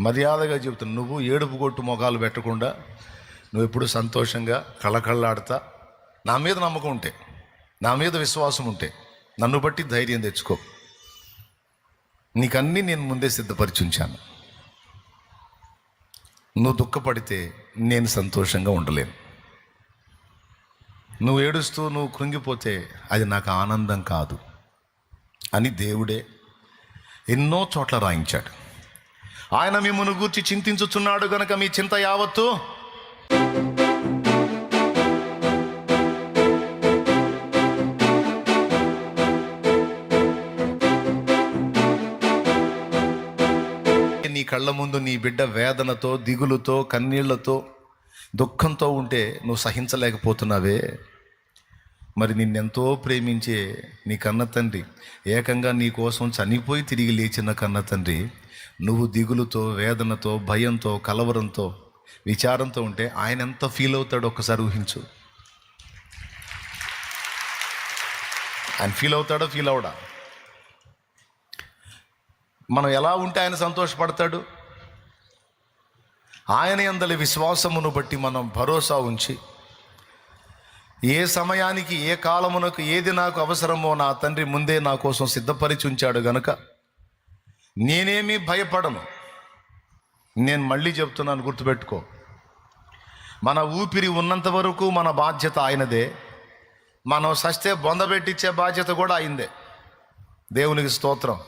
మర్యాదగా చెబుతున్నా నువ్వు ఏడుపు కొట్టు మొఖాలు పెట్టకుండా నువ్వు ఎప్పుడు సంతోషంగా కళ్ళకళ్ళాడుతా నా మీద నమ్మకం ఉంటే నా మీద విశ్వాసం ఉంటే నన్ను బట్టి ధైర్యం తెచ్చుకో. నీకన్నీ నేను ముందే సిద్ధపరిచి ఉంచాను నువ్వు దుఃఖపడితే నేను సంతోషంగా ఉండలేను. నువ్వు ఏడుస్తూ నువ్వు కృంగిపోతే అది నాకు ఆనందం కాదు అని దేవుడే ఎన్నో చోట్ల రాయించాడు. ఆయన మిమ్మల్ని గూర్చి చింతించుచున్నాడు గనక మీ చింత యావత్తు? నీ కళ్ళ ముందు నీ బిడ్డ వేదనతో దిగులుతో కన్నీళ్ళతో దుఃఖంతో ఉంటే నువ్వు సహించలేకపోతున్నావే. మరి నిన్నెంతో ప్రేమించే నీ కన్న తండ్రి ఏకంగా నీ కోసం చనిపోయి తిరిగి లేచిన కన్న తండ్రి నువ్వు దిగులుతో వేదనతో భయంతో కలవరంతో విచారంతో ఉంటే ఆయన ఎంత ఫీల్ అవుతాడో ఒక్కసారి ఊహించు. ఆయన ఫీల్ అవుతాడో ఫీల్ అవడా? మనం ఎలా ఉంటే ఆయన సంతోషపడతాడు? ఆయన అందరి విశ్వాసమును బట్టి మనం భరోసా ఉంచి ఏ సమయానికి ఏ కాలమునకు ఏది నాకు అవసరమో నా తండ్రి ముందే నా కోసం సిద్ధపరిచి ఉంచాడు గనుక నేనేమీ భయపడను. నేను మళ్ళీ చెప్తున్నాను గుర్తుపెట్టుకో. మన ఊపిరి ఉన్నంత వరకు మన బాధ్యత ఆయనదే. మనం సస్తే బొందబెట్టించే బాధ్యత కూడా అయిందే. దేవునికి స్తోత్రం.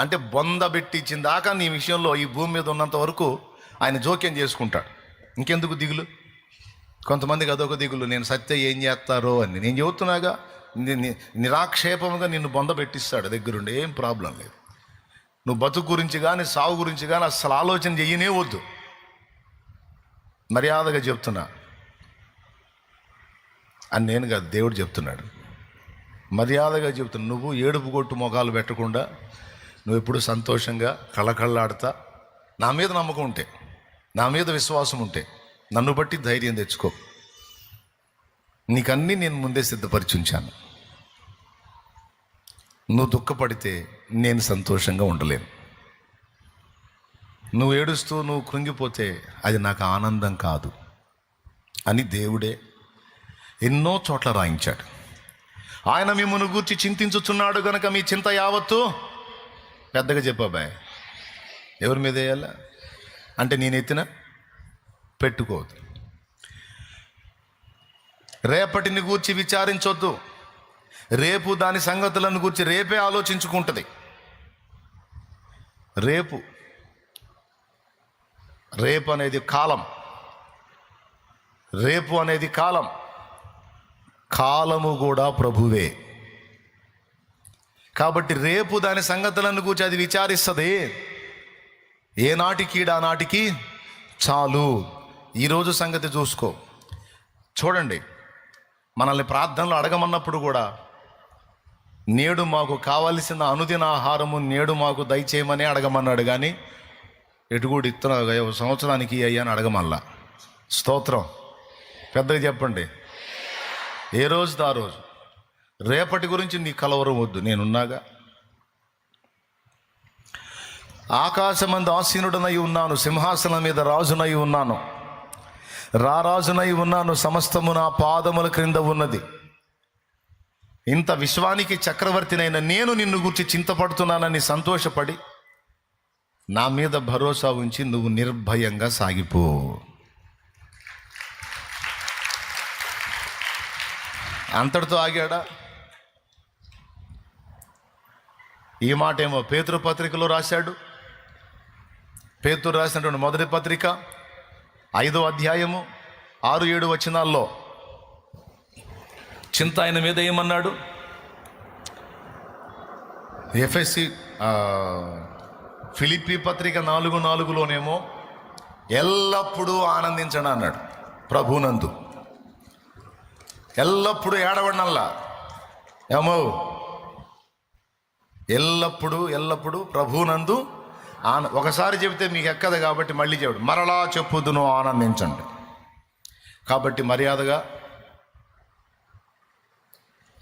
అంటే బొంద పెట్టించిన దాకా నీ విషయంలో ఈ భూమి మీద ఉన్నంత వరకు ఆయన జోక్యం చేసుకుంటాడు. ఇంకెందుకు దిగులు? కొంతమందికి అదొక దిగులు నేను సత్య ఏం చేస్తారో అని. నేను చెబుతున్నాగా నిరాక్షేపంగా నిన్ను బొంద పెట్టిస్తాడు దగ్గరుండి ఏం ప్రాబ్లం లేదు. నువ్వు బతుకు గురించి కానీ సాగు గురించి కానీ అసలు ఆలోచన చెయ్యనే వద్దు. మర్యాదగా చెప్తున్నా. అని నేను కాదు దేవుడు చెప్తున్నాడు. మర్యాదగా చెబుతున్నా నువ్వు ఏడుపు కొట్టు మొఖాలు పెట్టకుండా నువ్వు ఎప్పుడు సంతోషంగా కళ్ళకళ్ళాడుతా నా మీద నమ్మకం ఉంటే నా మీద విశ్వాసం ఉంటే నన్ను బట్టి ధైర్యం తెచ్చుకో. నీకన్నీ నేను ముందే సిద్ధపరిచి ఉంచాను నువ్వు దుఃఖపడితే నేను సంతోషంగా ఉండలేను. నువ్వు ఏడుస్తూ నువ్వు కృంగిపోతే అది నాకు ఆనందం కాదు. అని దేవుడే ఎన్నో చోట్ల రాయించాడు. ఆయన మిమ్మల్ని గూర్చి చింతించుచున్నాడు కనుక మీ చింత యావత్తు పెద్దగా చెప్పాబాయ్ ఎవరి మీద వేయాలా? అంటే నేను ఎత్తిన? పెట్టుకోవద్దు. రేపటిని గూర్చి విచారించొద్దు. రేపు దాని సంగతులను గూర్చి రేపే ఆలోచించుకుంటుంది. రేపు రేపు అనేది కాలం. రేపు అనేది కాలం. కాలము కూడా ప్రభువే. కాబట్టి రేపు దాని సంగతులను గురించి అది విచారిస్తుంది. ఏనాటికి నాటికి చాలు. ఈరోజు సంగతి చూసుకో. చూడండి మనల్ని ప్రార్థనలు అడగమన్నప్పుడు కూడా నేడు మాకు కావలసిన అనుదిన ఆహారము నేడు మాకు దయచేయమని అడగమన్నాడు. కానీ ఎటుగుడు కూడా ఇస్తున్నా సంవత్సరానికి అయ్యా అని అడగమల్లా స్తోత్రం. పెద్దగా చెప్పండి. ఏ రోజుది ఆ రోజు? రేపటి గురించి నీ కలవరం వద్దు నేనున్నాగా? ఆకాశమందు ఆసీనుడనై ఉన్నాను సింహాసనం మీద రాజునై ఉన్నాను. రారాజునై ఉన్నాను సమస్తము నా పాదముల క్రింద ఉన్నది. ఇంత విశ్వానికి చక్రవర్తినైన నేను నిన్ను గురించి చింతపడుతున్నానని సంతోషపడి నా మీద భరోసా ఉంచి నువ్వు నిర్భయంగా సాగిపో. అంతటితో ఆగాడా? ఈ మాట ఏమో పేతురు పత్రికలో రాశాడు. పేతురు రాసినటువంటి మొదటి పత్రిక ఐదో అధ్యాయము ఆరు ఏడు వచనాల్లో చింత ఆయన మీద ఏమన్నాడు? ఎఫ్ఎస్సి ఫిలిపి పత్రిక నాలుగు నాలుగులోనేమో ఎల్లప్పుడూ ఆనందించడం అన్నాడు ప్రభునందు. ఎల్లప్పుడూ ఏడవడనల్లా ఏమో ఎల్లప్పుడూ ఎల్లప్పుడూ ప్రభునందు ఆన ఒకసారి చెబితే మీకు ఎక్కదు కాబట్టి మళ్ళీ చెబుడు మరలా చెప్పుదును ఆనందించండి. కాబట్టి మర్యాదగా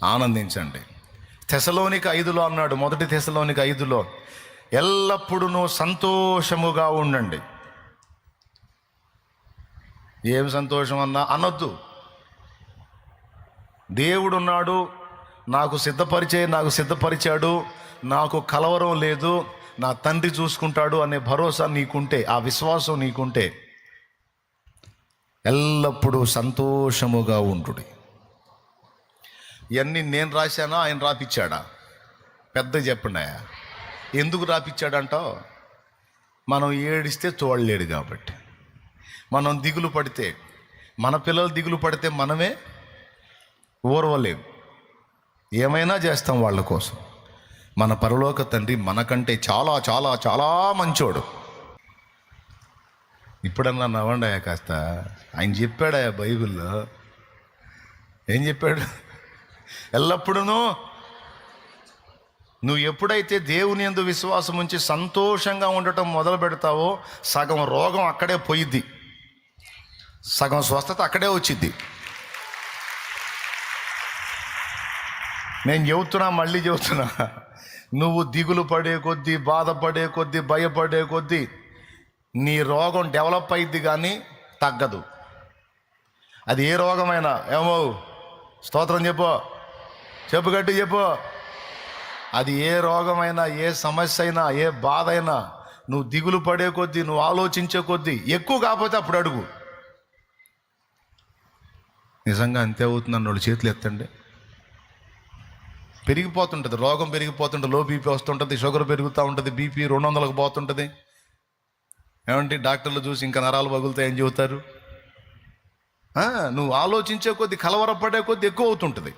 ఆనందించండి. తెసలోనికి ఐదులో అన్నాడు మొదటి తెసలోనికి ఐదులో ఎల్లప్పుడూ సంతోషముగా ఉండండి. ఏం సంతోషం అన్నా అనొద్దు. దేవుడున్నాడు నాకు సిద్ధపరిచే నాకు సిద్ధపరిచాడు నాకు కలవరం లేదు నా తండ్రి చూసుకుంటాడు అనే భరోసా నీకుంటే ఆ విశ్వాసం నీకుంటే ఎల్లప్పుడూ సంతోషముగా ఉండు ఇవన్నీ నేను రాశానా? ఆయన రాపిచ్చాడా? పెద్ద చెప్పినాయా ఎందుకు రాపిచ్చాడంటావు? మనం ఏడిస్తే చూడలేడు కాబట్టి. మనం దిగులు పడితే మన పిల్లలు దిగులు పడితే మనమే ఓర్వలేం. ఏమైనా చేస్తాం వాళ్ళ కోసం. మన పరలోక తండ్రి మనకంటే చాలా చాలా చాలా మంచోడు. ఇప్పుడన్నా నవ్వండాయా కాస్త. ఆయన చెప్పాడాయా బైబిల్లో. ఏం చెప్పాడు? ఎల్లప్పుడూ నువ్వు ఎప్పుడైతే దేవుని ఎందు విశ్వాసం ఉంచి సంతోషంగా ఉండటం మొదలు పెడతావో సగం రోగం అక్కడే పోయిద్ది. సగం స్వస్థత అక్కడే వచ్చిద్ది. నేను చెబుతున్నా మళ్ళీ చెబుతున్నా. నువ్వు దిగులు పడే కొద్దీ బాధపడే కొద్దీ భయపడే కొద్దీ నీ రోగం డెవలప్ అయింది కానీ తగ్గదు. అది ఏ రోగమైనా ఏమో స్తోత్రం చెప్పు. చెప్పు గట్టి చెప్పు. అది ఏ రోగమైనా ఏ సమస్య అయినా ఏ బాధ అయినా నువ్వు దిగులు పడే కొద్దీ నువ్వు ఆలోచించే కొద్దీ ఎక్కువ కాకపోతే అప్పుడు అడుగు. నిజంగా అంతే అవుతుందని వాళ్ళు చేతులు ఎత్తండి. పెరిగిపోతుంటుంది. రోగం పెరిగిపోతుంటుంది. లో బీపీ వస్తుంటుంది. షుగర్ పెరుగుతూ ఉంటుంది. బీపీ రెండు వందలకు పోతుంటుంది. ఏమంటే డాక్టర్లు చూసి ఇంకా నరాలు పగులుతాయని చెబుతారు? నువ్వు ఆలోచించే కొద్దీ కలవరపడే కొద్దీ ఎక్కువ అవుతుంటుంది.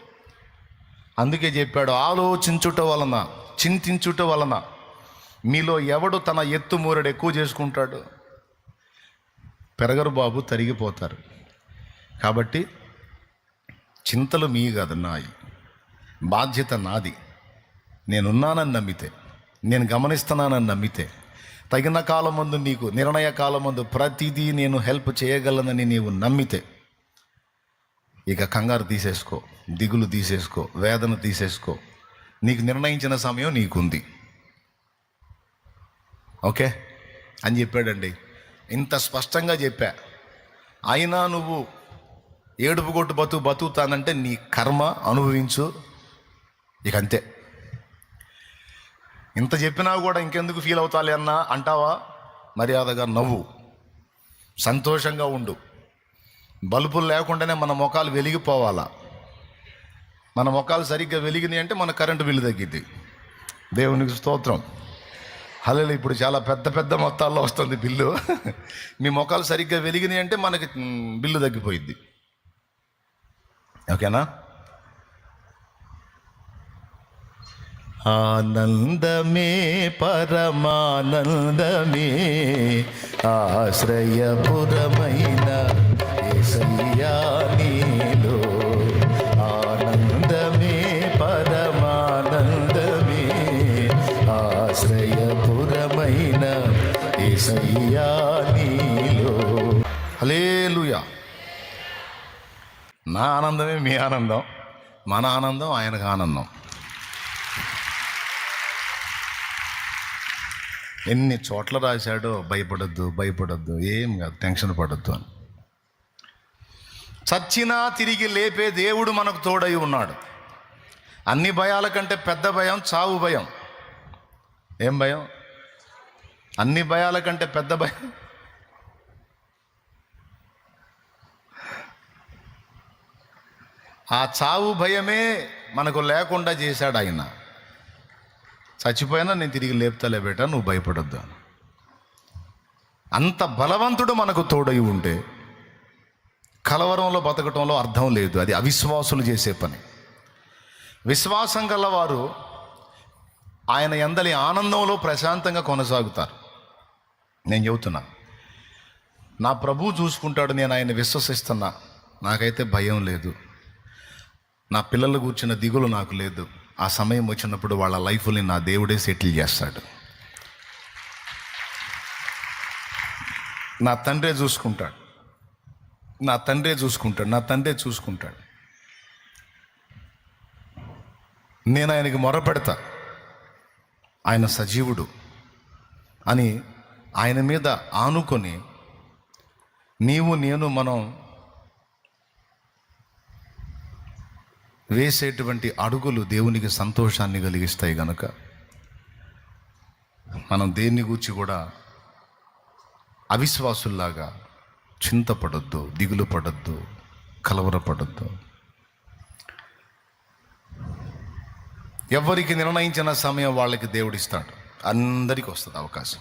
అందుకే చెప్పాడు ఆలోచించుట వలన చింతించుట వలన మీలో ఎవడు తన ఎత్తు మూరడు ఎక్కువ చేసుకుంటాడు? పెరగరు బాబు తరిగిపోతారు. కాబట్టి చింతలు మీ కాదు నాయి. బాధ్యత నాది. నేనున్నానని నమ్మితే నేను గమనిస్తున్నానని నమ్మితే తగిన కాలం ముందు నీకు నిర్ణయ కాలం ముందు ప్రతిదీ నేను హెల్ప్ చేయగలనని నీవు నమ్మితే ఇక కంగారు తీసేసుకో దిగులు తీసేసుకో వేదన తీసేసుకో. నీకు నిర్ణయించిన సమయం నీకుంది. ఓకే? అని చెప్పాడండి. ఇంత స్పష్టంగా చెప్పా. అయినా నువ్వు ఏడుపు కొట్టు బతుకు బతుకుతానంటే నీ కర్మ అనుభవించు. ఇక అంతే. ఇంత చెప్పినా కూడా ఇంకెందుకు ఫీల్ అవుతాలి అన్నా? అంటావా? మర్యాదగా నవ్వు. సంతోషంగా ఉండు. బల్బులు లేకుండానే మన ముఖాలు వెలిగిపోవాలా? మన ముఖాలు సరిగ్గా వెలిగినాయి అంటే మన కరెంటు బిల్లు తగ్గిద్ది. దేవునికి స్తోత్రం. హలో ఇప్పుడు చాలా పెద్ద పెద్ద మొత్తాల్లో వస్తుంది బిల్లు. మీ ముఖాలు సరిగ్గా వెలిగినాయి అంటే మనకి బిల్లు తగ్గిపోయిద్ది. ఓకేనా? ఆనందమే పరమానందమే. ఆశ్రయపురమైన యేసయ్యా నీలో. ఆనందమే పరమానందమే. ఆశ్రయపురమైన యేసయ్యా నీలో. హల్లెలూయా. నా ఆనందమే మీ ఆనందం మన ఆనందం ఆయనకు ఆనందం. ఎన్ని చోట్ల రాశాడో భయపడొద్దు భయపడొద్దు ఏం కాదు టెన్షన్ పడొద్దు అని. చచ్చినా తిరిగి లేపే దేవుడు మనకు తోడై ఉన్నాడు. అన్ని భయాల కంటే పెద్ద భయం చావు భయం. ఏం భయం? అన్ని భయాల కంటే పెద్ద భయం. ఆ చావు భయమే మనకు లేకుండా చేశాడు ఆయన. చచ్చిపోయినా నేను తిరిగి లేపుతలే బేట నువ్వు భయపడొద్దు అంత బలవంతుడు మనకు తోడై ఉంటే కలవరంలో బతకటంలో అర్థం లేదు అది అవిశ్వాసులు చేసే పని. విశ్వాసం గలవారు ఆయన ఎందలి ఆనందంలో ప్రశాంతంగా కొనసాగుతారు. నేను చెబుతున్నా నా ప్రభు చూసుకుంటాడు నేను ఆయన విశ్వసిస్తున్నా నాకైతే భయం లేదు. నా పిల్లలు కూర్చున్న దిగులు నాకు లేదు. ఆ సమయం వచ్చినప్పుడు వాళ్ళ లైఫ్ని నా దేవుడే సెటిల్ చేస్తాడు. నా తండ్రే చూసుకుంటాడు. నా తండ్రే చూసుకుంటాడు. నా తండ్రే చూసుకుంటాడు. నేను ఆయనకి మొరపెడతా. ఆయన సజీవుడు అని ఆయన మీద ఆనుకొని నీవు నేను మనం వేసేటువంటి అడుగులు దేవునికి సంతోషాన్ని కలిగిస్తాయి గనుక మనం దేన్ని గూర్చి కూడా అవిశ్వాసుల్లాగా చింతపడొద్దు దిగులు పడొద్దు కలవరపడొద్దు. ఎవరికి నిర్ణయించిన సమయం వాళ్ళకి దేవుడిస్తాడు. అందరికీ వస్తుంది అవకాశం.